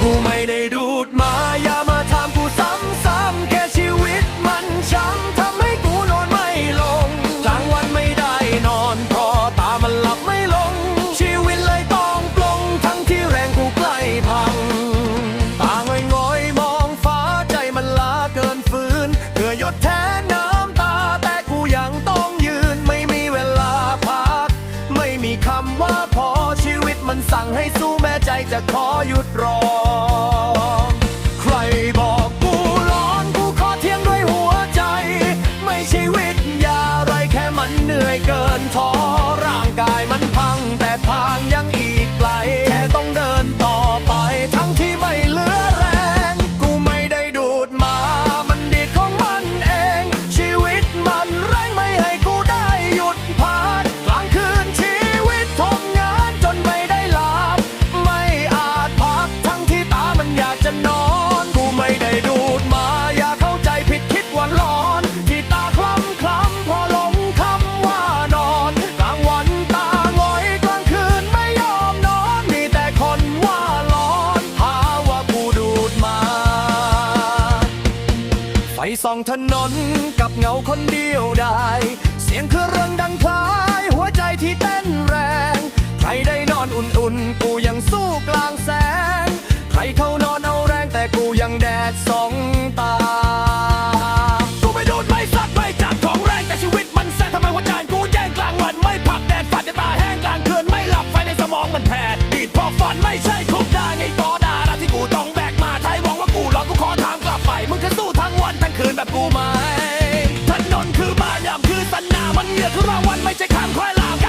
不美 จะขอหยุดรอ ใครบอกกูร้อนกูขอเที่ยงด้วยหัวใจ ไม่ใช่วิตยาอะไรแค่มันเหนื่อยเกินท้อร่างกายมันพังแต่ทางยัง ส่องถนนกับเงาคนเดียวได้ เสียงเครื่องดังคล้าย หัวใจที่เต้นแรง ใครได้นอนอุ่นๆ กูยังสู้กลางแสง ใครเขานอนเอาแรงแต่กูยังแดดสองตา กูไม่ดูดไม่สักไม่จับของแรงแต่ชีวิตมันแสบทำไมหัวใจกูแย่งกลางวันไม่พักแดดฝันจะตาแห้งกลางคืนไม่หลับไฟในสมองมันแผดดีดพอฝันไม่ใช่ แบบกูไหมถนนคือบ้านยามคือสันนามันเหงื่อคือรางวัลไม่ใช่ข้างควายลาม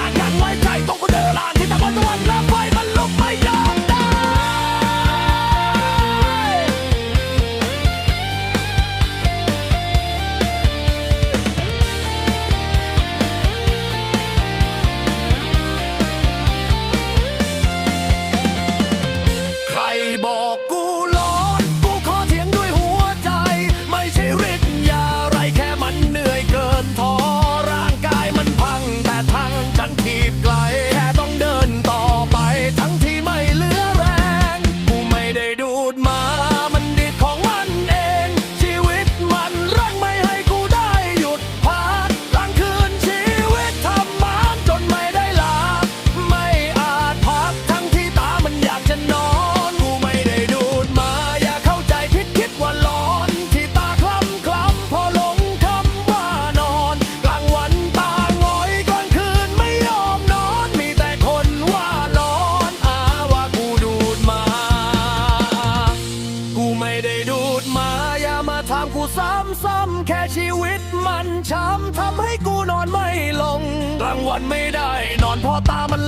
ถามกูซ้ำๆแค่ชีวิตมันช้ำทำให้กูนอนไม่ลง กลางวันไม่ได้นอนเพอตามัน